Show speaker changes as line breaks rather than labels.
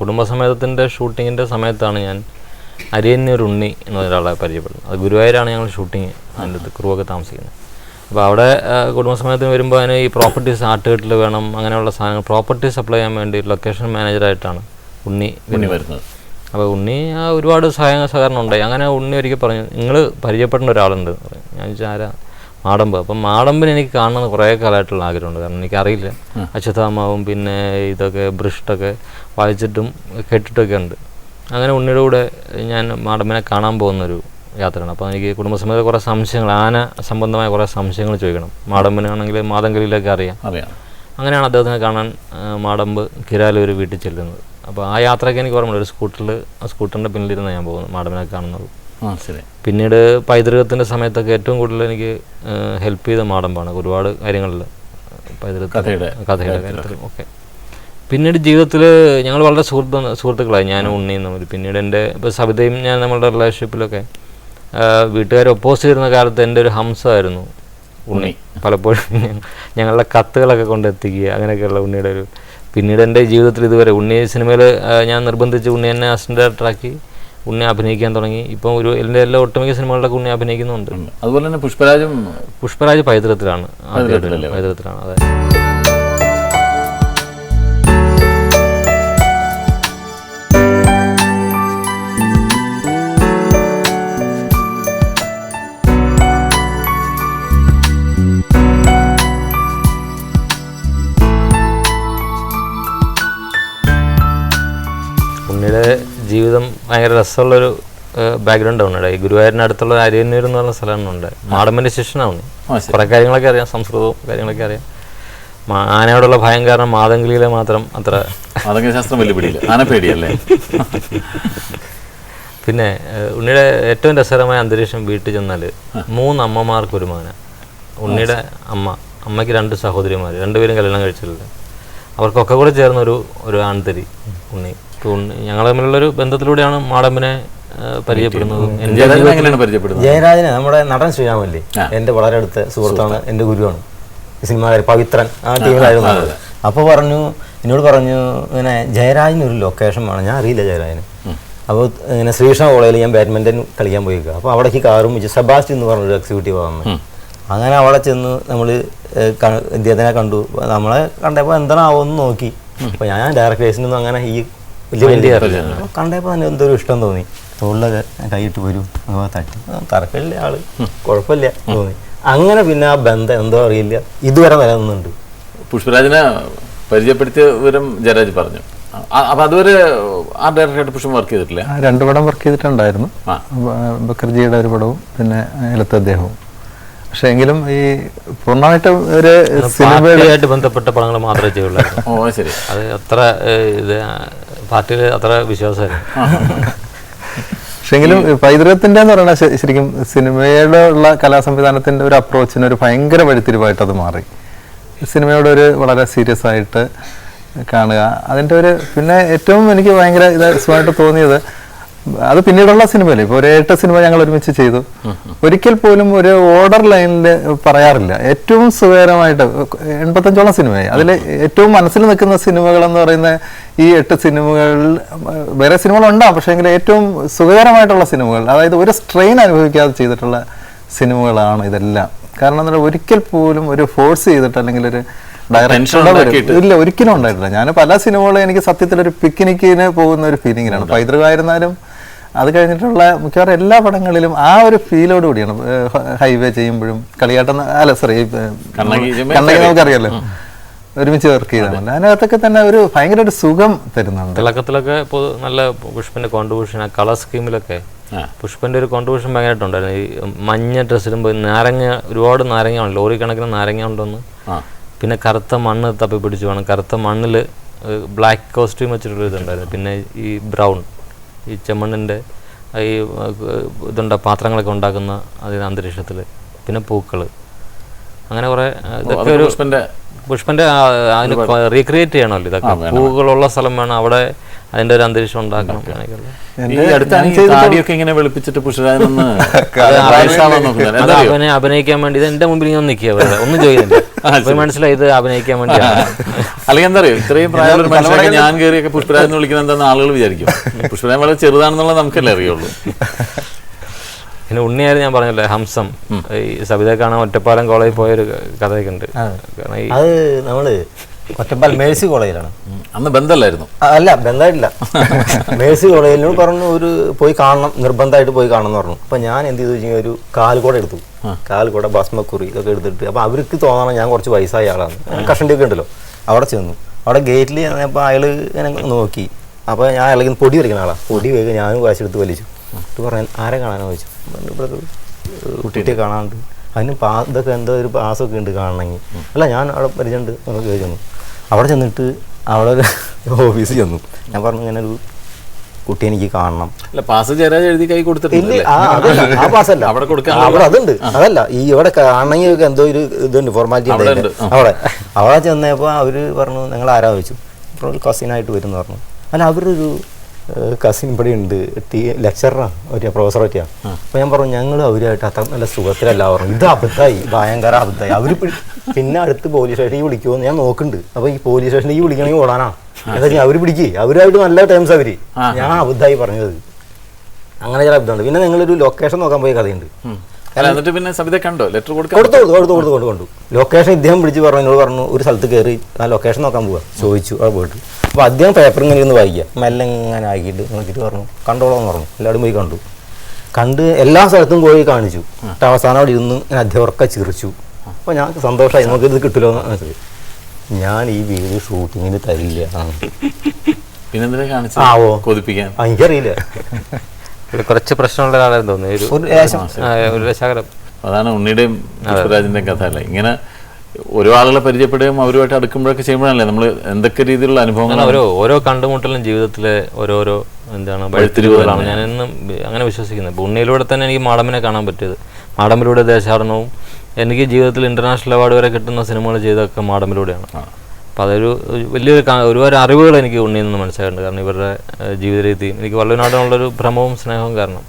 കുടുംബസമേതത്തിന്റെ ഷൂട്ടിങ്ങിന്റെ സമയത്താണ് ഞാൻ അരിയന്നൂർ ഉണ്ണി എന്നൊരാളെ പരിചയപ്പെടുന്നത്. അത് ഗുരുവായൂരാണ് ഞങ്ങൾ ഷൂട്ടിങ് അതിന്റെ ക്രൂ ഒക്കെ താമസിക്കുന്നത്. അപ്പോൾ അവിടെ കുടുംബസമേതത്തിന് വരുമ്പോൾ അതിന് ഈ പ്രോപ്പർട്ടീസ് ആട്ടുകെട്ടിൽ വേണം അങ്ങനെയുള്ള സാധനങ്ങൾ പ്രോപ്പർട്ടി സപ്ലൈ ചെയ്യാൻ വേണ്ടി ലൊക്കേഷൻ മാനേജറായിട്ടാണ് ഉണ്ണി
ഉണ്ണി
വരുന്നത്. അപ്പോൾ ഉണ്ണി ആ, ഒരുപാട് സഹായങ്ങൾ സഹകരണം ഉണ്ടായി. അങ്ങനെ ഉണ്ണി ഒരിക്കൽ പറഞ്ഞു നിങ്ങൾ പരിചയപ്പെടേണ്ട ഒരാളുണ്ട്. ഞാൻ ചോദിച്ചാൽ ആരാ? മാടമ്പ് അപ്പം മാടമ്പിന് എനിക്ക് കാണണമെന്ന് കുറേ കാലമായിട്ടുള്ള ആഗ്രഹമുണ്ട്. കാരണം എനിക്കറിയില്ല. അച്യുതാമാവും പിന്നെ ഇതൊക്കെ ബ്രിഷ്ടൊക്കെ വായിച്ചിട്ടും കേട്ടിട്ടൊക്കെ ഉണ്ട്. അങ്ങനെ ഉണ്ണിയുടെ കൂടെ ഞാൻ മാടമ്പിനെ കാണാൻ പോകുന്നൊരു യാത്രയാണ്. അപ്പോൾ എനിക്ക് കുടുംബസമേത കുറേ സംശയങ്ങൾ ആന സംബന്ധമായ കുറേ സംശയങ്ങൾ ചോദിക്കണം. മാടമ്പിനാണെങ്കിൽ മാതങ്കലിയിലൊക്കെ അറിയാം.
അറിയാം.
അങ്ങനെയാണ് അദ്ദേഹത്തിനെ കാണാൻ മാടമ്പ് കിരാലൂർ വീട്ടിൽ ചെല്ലുന്നത്. അപ്പോൾ ആ യാത്രയ്ക്ക് എനിക്ക് ഓർമ്മയുണ്ട്. ഒരു സ്കൂട്ടറിൽ ആ സ്കൂട്ടറിന്റെ പിന്നിലിരുന്ന് ഞാൻ പോകുന്നത് മാടമ്പിനെ കാണുന്നത്. പിന്നീട് പൈതൃകത്തിന്റെ സമയത്തൊക്കെ ഏറ്റവും കൂടുതൽ എനിക്ക് ഹെൽപ്പ് ചെയ്ത മാടമ്പാണ്. ഒരുപാട് കാര്യങ്ങളിൽ പൈതൃക
കഥയുടെ
കഥയുടെ കാര്യത്തിലും. ഒക്കെ പിന്നീട് ജീവിതത്തിൽ ഞങ്ങൾ വളരെ സുഹൃത്ത് സുഹൃത്തുക്കളായി. ഞാനും ഉണ്ണിയും തമ്മിൽ. പിന്നീട് എന്റെ ഇപ്പോൾ സവിതയും ഞാൻ നമ്മളുടെ റിലേഷൻഷിപ്പിലൊക്കെ വീട്ടുകാർ ഒപ്പോസ് ചെയ്തിരുന്ന കാലത്ത് എന്റെ ഒരു ഹംസമായിരുന്നു ഉണ്ണി. പലപ്പോഴും ഞങ്ങളുടെ കത്തുകളൊക്കെ കൊണ്ടെത്തിക്കുക അങ്ങനെയൊക്കെയുള്ള ഉണ്ണിയുടെ ഒരു പിന്നീട് എന്റെ ജീവിതത്തിൽ ഇതുവരെ ഉണ്ണി സിനിമയിൽ ഞാൻ നിർബന്ധിച്ച് ഉണ്ണി എന്നെ അസിസ്റ്റന്റ് ഡയറക്ടറാക്കി ഉണ്ണി അഭിനയിക്കാൻ തുടങ്ങി. ഇപ്പം ഒരു എന്റെ എല്ലാ ഒട്ടുമിക്ക സിനിമകളിലൊക്കെ ഉണ്ണി അഭിനയിക്കുന്നുണ്ട്.
അതുപോലെ തന്നെ പുഷ്പരാജും
പുഷ്പരാജ് പൈതൃകത്തിലാണ്? പൈതൃകത്തിലാണ്. അതെ. ജീവിതം ഭയങ്കര രസമുള്ളൊരു ബാക്ക്ഗ്രൗണ്ട് ആണ് ഈ ഗുരുവായൂരിന് അടുത്തുള്ള അരിയന്നൂർ എന്ന് പറഞ്ഞ സ്ഥലമാണ് ഉണ്ട് മാടമ്പന്റെ ഉണ്ണി കുറേ കാര്യങ്ങളൊക്കെ അറിയാം സംസ്കൃതവും കാര്യങ്ങളൊക്കെ അറിയാം. ആനയോടുള്ള ഭയം കാരണം മാതംഗലിയിലെ മാത്രം അത്ര
ശാസ്ത്രം വലിയ പിടിയില്ല. ആന പേടിയല്ലേ
പിന്നെ ഉണ്ണിയുടെ ഏറ്റവും രസകരമായ അന്തരീക്ഷം വീട്ടിൽ ചെന്നാൽ മൂന്ന് അമ്മമാർക്ക് ഒരു മകന ഉണ്ണിയുടെ അമ്മ അമ്മയ്ക്ക് രണ്ട് സഹോദരിമാർ രണ്ടുപേരും കല്യാണം കഴിച്ചിട്ടില്ല അവർക്കൊക്കെ കൂടെ ചേർന്ന ഒരു ഒരു ആൺതരി ഉണ്ണി. തമ്മിലുള്ള ഞങ്ങൾ തമ്മിലുള്ളൊരു ബന്ധത്തിലൂടെയാണ് മാടമ്പിനെ പരിചയപ്പെടുന്നതും.
ജയരാജനെ
നമ്മുടെ നടൻ ശ്രീരാമല്ലേ എന്റെ വളരെ അടുത്ത സുഹൃത്താണ് എന്റെ ഗുരുവാണ്. സിനിമാകാരി പവിത്രൻ ആ ടീമിലായിരുന്നു. അപ്പോൾ പറഞ്ഞു എന്നോട് പറഞ്ഞു ഇങ്ങനെ ജയരാജന് ഒരു ലൊക്കേഷൻ വേണം. ഞാൻ അറിയില്ല ജയരാജന്. അപ്പോൾ ഇങ്ങനെ ശ്രീകൃഷ്ണ കോളേജിൽ ഞാൻ ബാഡ്മിന്റൺ കളിക്കാൻ പോയിക്കുക. അപ്പോൾ അവിടേക്ക് കാറും വെച്ച് സെബാസ്റ്റ്യൻ എന്ന് പറഞ്ഞൊരു എക്സിക്യൂട്ടീവ് വന്നു. അങ്ങനെ അവിടെ ചെന്ന് നമ്മൾ ഇദ്ദേഹത്തിനെ കണ്ടു. നമ്മളെ കണ്ടപ്പോൾ എന്താണാവോന്ന് നോക്കി. അപ്പോൾ ഞാൻ ഡയറക്ടേഴ്സിനൊന്നും അങ്ങനെ ഈ വലിയ വലിയ അപ്പോൾ കണ്ടപ്പോൾ തന്നെ എന്തോ ഇഷ്ടം തോന്നി. തോളിലൊക്കെ കൈയിട്ട് വരും തട്ടി. തറക്കല്ലേ ആൾ. കുഴപ്പമില്ല തോന്നി. അങ്ങനെ പിന്നെ ആ ബന്ധം എന്തോ അറിയില്ല. ഇതുവരെ നിലനിന്നുണ്ട്
പുഷ്പരാജിനെ പരിചയപ്പെടുത്തിയ വിവരം ജയരാജ് പറഞ്ഞു. അപ്പൊ അതുവരെ ആ ഡയറക്ടറായിട്ട് പുഷ്പം വർക്ക് ചെയ്തിട്ടില്ല?
രണ്ടു പടം വർക്ക് ചെയ്തിട്ടുണ്ടായിരുന്നു. ബക്കർജിയുടെ ഒരു പടവും പിന്നെ അയലത്തെ അദ്ദേഹവും. പക്ഷെ എങ്കിലും ഈ പൂർണമായിട്ട് ഒരു
സിനിമയുമായിട്ട് ബന്ധപ്പെട്ട പടങ്ങൾ മാത്രമേ ചെയ്യുള്ളൂ
ഓ അത് ശരി.
അത് അത്ര ഇത് പാർട്ടിയിൽ അത്ര വിശ്വാസമായിരുന്നു
പക്ഷെങ്കിലും പൈതൃകത്തിന്റെ എന്ന് പറയുന്നത് ശരിക്കും സിനിമയുടെ ഉള്ള കലാസംവിധാനത്തിന്റെ ഒരു അപ്രോച്ചിന് ഒരു ഭയങ്കര വഴിത്തിരിവായിട്ട് അത് മാറി. സിനിമയോട് ഒരു വളരെ സീരിയസ് ആയിട്ട് കാണുക. അതിന്റെ ഒരു പിന്നെ ഏറ്റവും എനിക്ക് ഭയങ്കര ഇത് സുഖമായിട്ട് തോന്നിയത് അത് പിന്നീടുള്ള സിനിമ ഇപ്പോൾ ഒരു ഒരേട്ട സിനിമ ഞങ്ങൾ ഒരുമിച്ച് ചെയ്തു. ഒരിക്കൽ പോലും ഒരു ഓർഡർ ലൈനിൽ പറയാറില്ല. ഏറ്റവും സുഖകരമായിട്ട് എൺപത്തഞ്ചോളം സിനിമയായി. അതിൽ ഏറ്റവും മനസ്സിൽ നിൽക്കുന്ന സിനിമകൾ എന്ന് പറയുന്ന ഈ എട്ട് സിനിമകൾ വേറെ സിനിമകൾ ഉണ്ടാകും പക്ഷേ എങ്കിൽ ഏറ്റവും സുഖകരമായിട്ടുള്ള സിനിമകൾ അതായത് ഒരു സ്ട്രെയിൻ അനുഭവിക്കാതെ ചെയ്തിട്ടുള്ള സിനിമകളാണ് ഇതെല്ലാം. കാരണം എന്താ ഒരിക്കൽ പോലും ഒരു ഫോഴ്സ് ചെയ്തിട്ട് അല്ലെങ്കിൽ ഒരു. ഇല്ല ഒരിക്കലും ഉണ്ടായിട്ടില്ല. ഞാൻ പല സിനിമകളും എനിക്ക് സത്യത്തിൽ ഒരു പിക്നിക്കിന് പോകുന്ന ഒരു ഫീലിംഗിലാണ് പൈതൃകമായിരുന്നാലും അത് കഴിഞ്ഞിട്ടുള്ള മിക്കവാറും എല്ലാ പടങ്ങളിലും ആ ഒരു ഫീലോട് കൂടിയാണ് ഹൈവേ ചെയ്യുമ്പോഴും കളിയാട്ടം അല്ല സോറി
കണ്ണകി
നമുക്കറിയാലോ. ഒരുമിച്ച് വർക്ക് ചെയ്താൽ അതിനകത്തൊക്കെ തന്നെ ഒരു ഭയങ്കര ഒരു സുഖം തരുന്നുണ്ട്.
തിളക്കത്തിലൊക്കെ ഇപ്പോൾ നല്ല പുഷ്പന്റെ കോൺട്രിബ്യൂഷൻ ആ കളർ സ്കീമിലൊക്കെ. പുഷ്പന്റെ ഒരു കോൺട്രിബ്യൂഷൻ ഭയങ്കരമായിട്ടുണ്ടായിരുന്നു ഈ മഞ്ഞ ഡ്രസ്സിലും നാരങ്ങ ഒരുപാട് നാരങ്ങ ഉണ്ട് ലോറി കണക്കിന് നാരങ്ങ ഉണ്ടെന്ന്.
ആ.
പിന്നെ കറുത്ത മണ്ണ് തപ്പി പിടിച്ചു വേണം. കറുത്ത മണ്ണിൽ ബ്ലാക്ക് കോസ്റ്റ്യൂം വെച്ചിട്ടുള്ള ഇതുണ്ടായിരുന്നു. പിന്നെ ഈ ബ്രൗൺ ഈ ചെമ്മണ്ണിന്റെ ഈ ഇതുണ്ട പാത്രങ്ങളൊക്കെ ഉണ്ടാക്കുന്ന അതിന് അന്തരീക്ഷത്തിൽ പിന്നെ പൂക്കൾ അങ്ങനെ കുറേ ഇതൊക്കെ ഒരു
പുഷ്പന്റെ
പുഷ്പന്റെ അതിന് റീക്രിയേറ്റ് ചെയ്യണമല്ലോ ഇതൊക്കെ. പൂക്കളുള്ള സ്ഥലം വേണം അവിടെ അതിന്റെ ഒരു അന്തരീക്ഷം ഉണ്ടാക്കണം അഭിനയിക്കാൻ വേണ്ടി ഇത് എന്റെ മുമ്പിൽ ഇങ്ങനെ നിൽക്കുക ഒന്നും ചോദിക്കുന്നില്ല മനസ്സിലായി ഇത് അഭിനയിക്കാൻ വേണ്ടി
അല്ലെങ്കിൽ എന്താ അറിയോ? ഇത്രയും പ്രായമുള്ള ഒരു മനുഷ്യനൊക്കെ ഞാൻ കയറിയൊക്കെ പുഷ്പരാജ് എന്ന് വിളിക്കുന്നത് എന്താണെന്ന് ആളുകൾ വിചാരിക്കും. പുഷ്പരാജ് വളരെ ചെറുതാണെന്നുള്ളത് നമുക്കല്ലേ അറിയുള്ളൂ.
പിന്നെ ഉണ്ണിയായിരുന്നു ഞാൻ പറഞ്ഞല്ലേ ഹംസം. ഈ സവിത കാണാൻ ഒറ്റപ്പാലം കോളേജിൽ പോയൊരു കഥയൊക്കെ ഉണ്ട്. കാരണം ഈ
അത് നമ്മൾ ഒറ്റപ്പാൽ മേഴ്സി കോളേജിലാണ്.
അന്ന് ബന്ധമല്ലായിരുന്നു
അല്ല ബന്ധമായിട്ടില്ല. മേഴ്സി കോളേജിനോട് പറഞ്ഞു ഒരു പോയി കാണണം നിർബന്ധമായിട്ട് പോയി കാണണം എന്ന് പറഞ്ഞു. അപ്പൊ ഞാൻ എന്ത് ചെയ്തു വെച്ചാൽ ഒരു കാൽക്കൂട എടുത്തു. കാൽക്കൂട ഭസ്മക്കുറി ഇതൊക്കെ എടുത്തിട്ട് അപ്പൊ അവർക്ക് തോന്നണം ഞാൻ കുറച്ച് വയസ്സായ ആളാണ്. കഷണ്ടി ഒക്കെ ഉണ്ടല്ലോ അവിടെ ചെന്നു. അവിടെ ഗേറ്റിൽ ചെന്നപ്പോൾ അയാൾ ഇങ്ങനെ നോക്കി. അപ്പൊ ഞാൻ അല്ലെങ്കിൽ പൊടി വരയ്ക്കുന്ന ആളാ. പൊടി വേഗം ഞാനും കാശെടുത്ത് വലിച്ചു. എന്നിട്ട് പറയാൻ ആരെ കാണാനോ? ചോദിച്ചു. പറഞ്ഞു, കുട്ടിയെ കാണാനുണ്ട്. അതിന് പാ ഇതൊക്കെ എന്തോ ഒരു പാസൊക്കെ ഉണ്ട് കാണണമെങ്കിൽ. അല്ല ഞാൻ അവിടെ പരിചയമുണ്ട്. എന്നൊക്കെ ചോദിച്ചു അവിടെ ചെന്നിട്ട് അവിടെ ഒരു ഓഫീസിൽ ചെന്നു. ഞാൻ പറഞ്ഞു ഇങ്ങനെ ഒരു കുട്ടി എനിക്ക് കാണണം.
അല്ല പാസ് ജയരാജ് എഴുതി കൈ
ഇല്ല ആ പാസ് അല്ല
അവിടെ കൊടുക്കാൻ
അവിടെ അതുണ്ട് അതല്ല. ഈ ഇവിടെ കാണണമെങ്കിൽ എന്തോ ഒരു ഇതുണ്ട് ഫോർമാലിറ്റി
അവിടെ.
അവിടെ അവിടെ ചെന്നപ്പോൾ അവർ പറഞ്ഞു നിങ്ങൾ ആരാ ചോദിച്ചു. അപ്പോൾ ഒരു കസിനായിട്ട് വരും എന്ന് പറഞ്ഞു. അല്ല അവരൊരു ഒരു കസിൻ ഇവിടെ ഉണ്ട്. ടീ ലെക്ചറാണ് ഒരു പ്രൊഫസർ പറ്റിയാണ് അപ്പോൾ ഞാൻ പറഞ്ഞു ഞങ്ങൾ അവരുമായിട്ട് അത്ര നല്ല സുഖത്തിലല്ല. പറഞ്ഞു ഇത് അബദ്ധമായി ഭയങ്കര അബദ്ധമായി. അവർ പിന്നെ അടുത്ത് പോലീസ് സ്റ്റേഷനിൽ വിളിക്കുമോ ഞാൻ നോക്കുന്നുണ്ട്. അപ്പോൾ ഈ പോലീസ് സ്റ്റേഷനിൽ വിളിക്കണമെങ്കിൽ ഓടാനാ. എന്താ വെച്ചാൽ അവർ പിടിക്കേ. അവരുമായിട്ട് നല്ല ടൈംസ് അവർ. ഞാൻ അബദ്ധമായി പറഞ്ഞത്. അങ്ങനെ ചില അബദ്ധമുണ്ട്. പിന്നെ നിങ്ങളൊരു ലൊക്കേഷൻ നോക്കാൻ പോയ കഥയുണ്ട്.
എന്നിട്ട് പിന്നെ സബിത കണ്ടോ? ലെറ്റർ
കൊടുത്തു കൊടുത്തു കൊടുത്തു കൊടുത്തു കൊണ്ടു കൊണ്ടു ലൊക്കേഷൻ ഇദ്ദേഹം വിളിച്ച് പറഞ്ഞു എന്നോട് പറഞ്ഞു ഒരു സ്ഥലത്ത് കയറി ആ ലൊക്കേഷൻ നോക്കാൻ പോവാ. ചോദിച്ചു അവിടെ പോയിട്ട്. അപ്പോൾ അദ്ദേഹം പേപ്പർ ഇങ്ങനെ ഇരുന്ന് വായിക്കുക. മെല്ലെ ഇങ്ങനെ ആക്കിയിട്ട് നോക്കിയിട്ട് പറഞ്ഞു. കണ്ടോളാം എന്ന് പറഞ്ഞു. എല്ലാവരും പോയി കണ്ടു. കണ്ട് എല്ലാ സ്ഥലത്തും പോയി കാണിച്ചു. എന്നിട്ട് അവസാനം അവിടെ ഇരുന്ന് ഞാൻ അദ്ദേഹമൊക്കെ ചിരിച്ചു. അപ്പോൾ ഞാൻ സന്തോഷമായി. നമുക്ക് ഇത് കിട്ടില്ലോ എന്ന് ഞാൻ ഈ വീട് ഷൂട്ടിങ്ങിന് തരില്ല. ആ.
പിന്നെന്തിനാ
ആ,
കാണിച്ചത് കൊതിപ്പിക്കാൻ.
എനിക്കറിയില്ല.
കുറച്ച് പ്രശ്നമുള്ള ഒരാളായിരുന്നു തോന്നുന്നു. ഒരു രക്ഷാകരം
അതാണ് ഉണ്ണിയുടെയും കഥ അല്ലേ? ഇങ്ങനെ ഓരോ ആളുകളെ പരിചയപ്പെടുകയും അവരുമായിട്ട് അടുക്കുമ്പോഴൊക്കെ ചെയ്യുമ്പോഴല്ലേ നമ്മൾ എന്തൊക്കെ രീതിയിലുള്ള അനുഭവങ്ങൾ
ഓരോ ഓരോ കണ്ടുമുട്ടലും ജീവിതത്തിലെ ഓരോരോ എന്താണ് വഴിത്തിരിവുകളാണ്. ഞാൻ എന്നും അങ്ങനെ വിശ്വസിക്കുന്നത്. ഇപ്പൊ ഉണ്ണിയിലൂടെ തന്നെ എനിക്ക് മാടമ്പിനെ കാണാൻ പറ്റിയത്. മാടമ്പിലൂടെ ദേശാടനവും എനിക്ക് ജീവിതത്തിൽ ഇന്റർനാഷണൽ അവാർഡ് വരെ കിട്ടുന്ന സിനിമകൾ ചെയ്തൊക്കെ മാടമ്പിലൂടെയാണ്. അപ്പോൾ അതൊരു ഒരു വലിയൊരു ഒരുപാട് അറിവുകൾ എനിക്ക് ഉണ്ണിയിൽ നിന്ന് മനസ്സിലായിട്ടുണ്ട്. കാരണം ഇവരുടെ ജീവിത രീതിയും എനിക്ക് വള്ളുവനാടിനുള്ളൊരു ഭ്രമവും സ്നേഹവും കാരണം.